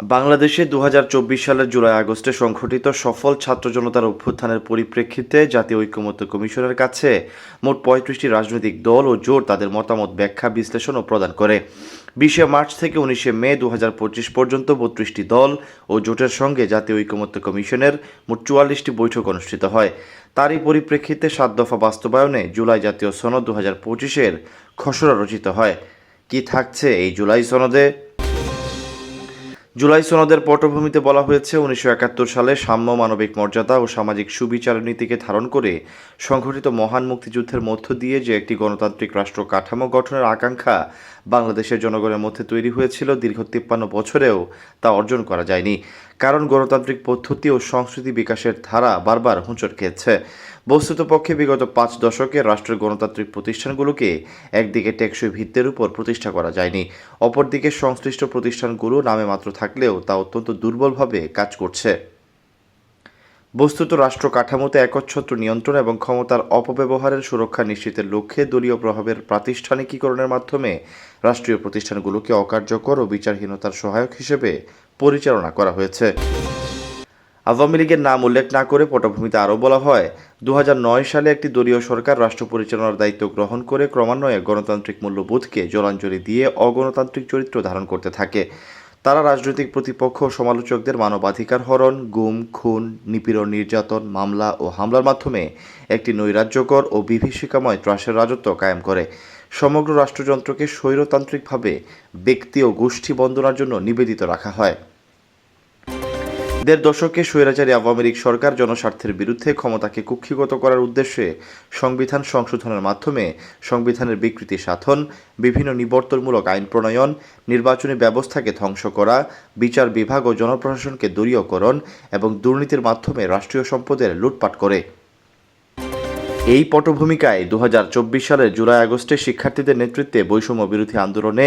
বাংলাদেশে দু হাজার চব্বিশ সালের জুলাই আগস্টে সংঘটিত সফল ছাত্র জনতার অভ্যুত্থানের পরিপ্রেক্ষিতে জাতীয় ঐক্যমত্য কমিশনের কাছে মোট পঁয়ত্রিশটি রাজনৈতিক দল ও জোট তাদের মতামত ব্যাখ্যা, বিশ্লেষণ ও প্রদান করে। বিশে মার্চ থেকে উনিশে মে দু হাজার পঁচিশ পর্যন্ত বত্রিশটি দল ও জোটের সঙ্গে জাতীয় ঐক্যমত্য কমিশনের মোট চুয়াল্লিশটি বৈঠক অনুষ্ঠিত হয়। তারই পরিপ্রেক্ষিতে সাত দফা বাস্তবায়নে জুলাই জাতীয় সনদ দু হাজার পঁচিশের খসড়া রচিত হয়। কি থাকছে এই জুলাই সনদে? জুলাই সনদের পটভূমিতে বলা হয়েছে, উনিশশো একাত্তর সালে সাম্য মানবিক মর্যাদা ও সামাজিক সুবিচার নীতিকে ধারণ করে সংঘটিত মহান মুক্তিযুদ্ধের মধ্য দিয়ে যে একটি গণতান্ত্রিক রাষ্ট্র কাঠামো গঠনের আকাঙ্ক্ষা বাংলাদেশের জনগণের মধ্যে তৈরি হয়েছিল দীর্ঘ তিপ্পান্ন বছরেও তা অর্জন করা যায়নি। কারণ গণতান্ত্রিক পদ্ধতি ও সংস্কৃতি বিকাশের ধারা বারবার হুঁচট খেয়েছে। বস্তুত পক্ষে বিগত পাঁচ দশকে রাষ্ট্রের গণতান্ত্রিক প্রতিষ্ঠানগুলোকে একদিকে টেকসই ভিত্তের উপর প্রতিষ্ঠা করা যায়নি, অপরদিকে সংশ্লিষ্ট প্রতিষ্ঠানগুলো নামে মাত্র থাকলেও তা অত্যন্ত দুর্বলভাবে কাজ করছে। বস্তুত রাষ্ট্র কাঠামোতে একচ্ছত্র নিয়ন্ত্রণ এবং ক্ষমতার অপব্যবহারের সুরক্ষা নিশ্চিতের লক্ষ্যে দলীয় প্রভাবের প্রাতিষ্ঠানিকীকরণের মাধ্যমে রাষ্ট্রীয় প্রতিষ্ঠানগুলোকে অকার্যকর ও বিচারহীনতার সহায়ক হিসেবে পরিচালনা করা হয়েছে। আওয়ামী লীগের নাম উল্লেখ না করে পটভূমিতে আরও বলা হয় দু হাজার নয় সালে একটি দলীয় সরকার রাষ্ট্র পরিচালনার দায়িত্ব গ্রহণ করে ক্রমান্বয়ে গণতান্ত্রিক মূল্যবোধকে জলাঞ্জলি দিয়ে অগণতান্ত্রিক চরিত্র ধারণ করতে থাকে। তারা রাজনৈতিক প্রতিপক্ষ সমালোচকদের মানবাধিকার হরণ, গুম, খুন, নিপীড়ন, নির্যাতন, মামলা ও হামলার মাধ্যমে একটি নৈরাজ্যকর ও বিভীষিকাময় ত্রাসের রাজত্ব কায়েম করে। সমগ্র রাষ্ট্রযন্ত্রকে স্বৈরতান্ত্রিকভাবে ব্যক্তি ও গোষ্ঠী বন্দনার জন্য নিবেদিত রাখা হয়। দেড় দশকে স্বৈরাচারী আওয়ামী লীগ সরকার জনস্বার্থের বিরুদ্ধে ক্ষমতাকে কুক্ষিগত করার উদ্দেশ্যে সংবিধান সংশোধনের মাধ্যমে সংবিধানের বিকৃতি সাধন, বিভিন্ন নিবর্তনমূলক আইন প্রণয়ন, নির্বাচনী ব্যবস্থাকে ধ্বংস করা, বিচার বিভাগ ও জনপ্রশাসনকে দলীয়করণ এবং দুর্নীতির মাধ্যমে রাষ্ট্রীয় সম্পদের লুটপাট করে। এই পটভূমিকায় দু হাজার চব্বিশ সালের জুলাই আগস্টে শিক্ষার্থীদের নেতৃত্বে বৈষম্য বিরোধী আন্দোলনে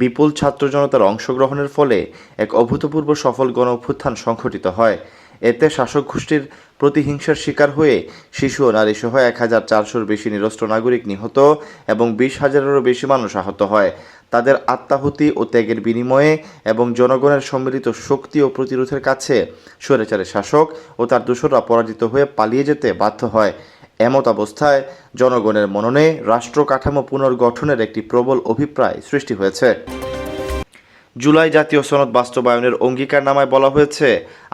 বিপুল ছাত্র জনতার অংশগ্রহণের ফলে এক অভূতপূর্ব সফল গণ অভ্যুত্থান সংঘটিত হয়। এতে শাসক গোষ্ঠীর প্রতিহিংসার শিকার হয়ে শিশু ও নারী সহ এক হাজার চারশোর বেশি নিরস্ত্র নাগরিক নিহত এবং বিশ হাজারেরও বেশি মানুষ আহত হয়। তাদের আত্মাহুতি ও ত্যাগের বিনিময়ে এবং জনগণের সম্মিলিত শক্তি ও প্রতিরোধের কাছে স্বৈরাচারের শাসক ও তার দোসররা পরাজিত হয়ে পালিয়ে যেতে বাধ্য হয়। এমত অবস্থায় জনগণের মননে রাষ্ট্র কাঠামো পুনর্গঠনের একটি প্রবল অভিপ্রায় সৃষ্টি হয়েছে। জুলাই জাতীয় সনদ বাস্তবায়নের অঙ্গীকারনামায় বলা হয়েছে,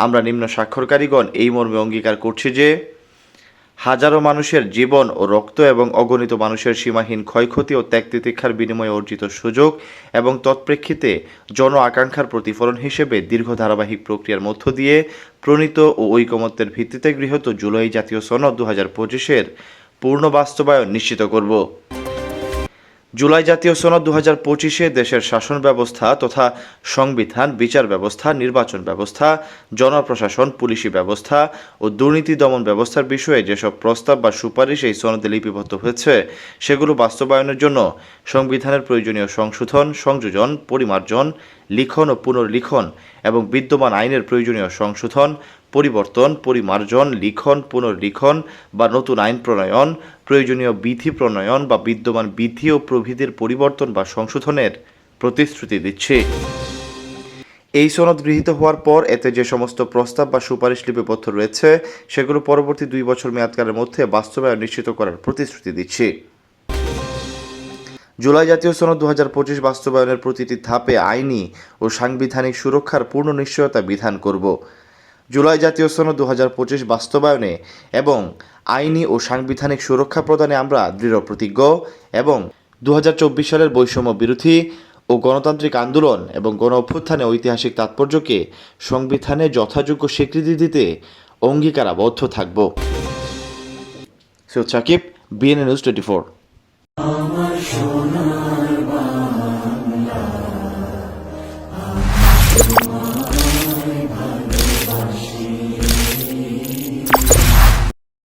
আমরা নিম্ন স্বাক্ষরকারীগণ এই মর্মে অঙ্গীকার করছি যে হাজারো মানুষের জীবন ও রক্ত এবং অগণিত মানুষের সীমাহীন ক্ষয়ক্ষতি ও ত্যাগ তিতিক্ষার বিনিময়ে অর্জিত সুযোগ এবং তৎপ্রেক্ষিতে জন আকাঙ্ক্ষার প্রতিফলন হিসেবে দীর্ঘ ধারাবাহিক প্রক্রিয়ার মধ্য দিয়ে প্রণীত ও ঐকমত্যের ভিত্তিতে গৃহীত জুলাই জাতীয় সনদ দু হাজার পঁচিশের পূর্ণ বাস্তবায়ন নিশ্চিত করব। জুলাই জাতীয় সনদ দু হাজার পঁচিশে দেশের শাসন ব্যবস্থা তথা সংবিধান, বিচার ব্যবস্থা, নির্বাচন ব্যবস্থা, জনপ্রশাসন, পুলিশি ব্যবস্থা ও দুর্নীতি দমন ব্যবস্থার বিষয়ে যেসব প্রস্তাব বা সুপারিশ এই সনদে লিপিবদ্ধ হয়েছে, সেগুলো বাস্তবায়নের জন্য সংবিধানের প্রয়োজনীয় সংশোধন, সংযোজন, পরিমার্জন, লিখন ও পুনর্লিখন এবং বিদ্যমান আইনের প্রয়োজনীয় সংশোধন পরিবর্তন, পরিমার্জন, লিখন, পুনর্লিখন বা নতুন আইন প্রণয়ন, প্রয়োজনীয় বিধি প্রণয়ন বা বিদ্যমান বিধি ও প্রভৃতির পরিবর্তন বা সংশোধনের প্রতিশ্রুতি দিচ্ছে। এই সনদ গৃহীত হওয়ার পর এতে যে সমস্ত প্রস্তাব বা সুপারিশ লিপিবদ্ধ রয়েছে, সেগুলো পরবর্তী দুই বছর মেয়াদকালের মধ্যে বাস্তবায়ন নিশ্চিত করার প্রতিশ্রুতি দিচ্ছে। জুলাই জাতীয় সনদ দু হাজার পঁচিশ বাস্তবায়নের প্রতিটি ধাপে আইনি ও সাংবিধানিক সুরক্ষার পূর্ণ নিশ্চয়তা বিধান করব। জুলাই জাতীয় সনদ দু হাজার পঁচিশ বাস্তবায়নে এবং আইনি ও সাংবিধানিক সুরক্ষা প্রদানে আমরা দৃঢ় প্রতিজ্ঞ এবং দু হাজার চব্বিশ সালের বৈষম্য বিরোধী ও গণতান্ত্রিক আন্দোলন এবং গণ অভ্যুত্থানে ঐতিহাসিক তাৎপর্যকে সংবিধানে যথাযোগ্য স্বীকৃতি দিতে অঙ্গীকারাবদ্ধ থাকব। Sakib BNA news twenty four